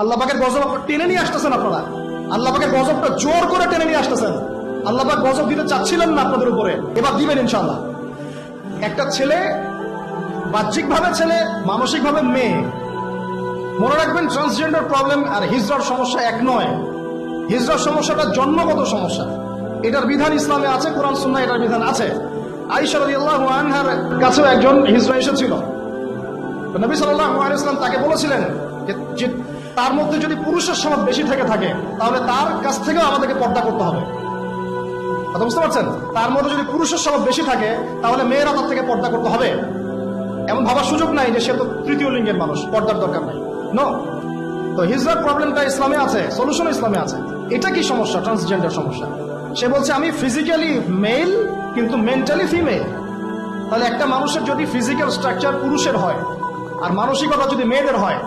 আল্লাহ গজব আপনারা টেনে নিয়ে আসতেছেন আপনারা। আল্লাহ গজবটা জোর করে টেনে নিয়ে আসতেছেন। আল্লাহ গজব দিতে চাচ্ছিলেন না আপনাদের উপরে, এবার দিবেন ইনশাল্লাহ একটা ছেলে, বাহ্যিকভাবে ছেলে, মানসিকভাবে মেয়ে। মনে রাখবেন ট্রান্সজেন্ডার প্রবলেম আর হিজড়ার সমস্যা এক নয়। হিজড়ার সমস্যাটা জন্মগত সমস্যা। এটার বিধান ইসলামে আছে, কোরআন সুন্না এটার বিধান আছে। আইসা রাদিয়াল্লাহু আনহার কাছেও একজন হিজড়া এসেছিল। নবী সাল্লাল্লাহু আলাইহি ওয়াসাল্লাম তাকে বলেছিলেন তার মধ্যে যদি পুরুষের স্বভাব বেশি থেকে থাকে, তাহলে তার কাছ থেকেও আমাদেরকে পর্দা করতে হবে। কথা বুঝতে পারছেন? তার মধ্যে যদি পুরুষের স্বভাব বেশি থাকে, তাহলে মেয়েরা তার থেকে পর্দা করতে হবে। এমন ভাবার সুযোগ নাই যে সে তো তৃতীয় লিঙ্গের মানুষ, পর্দার দরকার নাই। নো তো হিজরার প্রবলেমটা ইসলামে আছে সলিউশন ইসলামে আছে। এটা কি সমস্যা? ট্রান্সজেন্ডার সমস্যা। সে বলছে, আমি ফিজিক্যালি মেল কিন্তু মেন্টালি ফিমেল তাহলে একটা মানুষের যদি ফিজিক্যাল স্ট্রাকচার পুরুষের হয়, আর মানসিকতা যদি মেয়েদের হয়